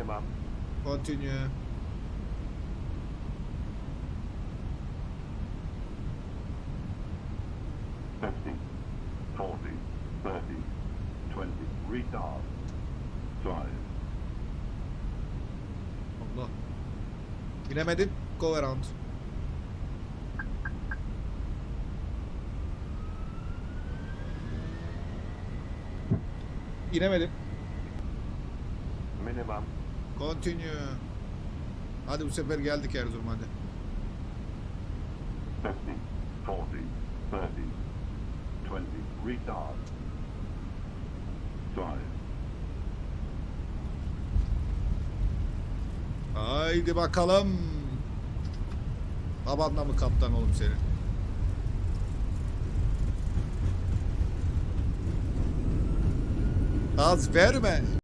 Minimum. Continue. Fifty. Forty. Thirty. Twenty. Retard. Five. Allah. Binemedim. Go around. İnemedim. Minimum. Continue. Hadi bu sefer geldik Erzurum hadi. Fifty. Forty. Thirty. Twenty. Retard. Five. Haydi bakalım. Babanla mı kaptan oğlum senin? Az verme.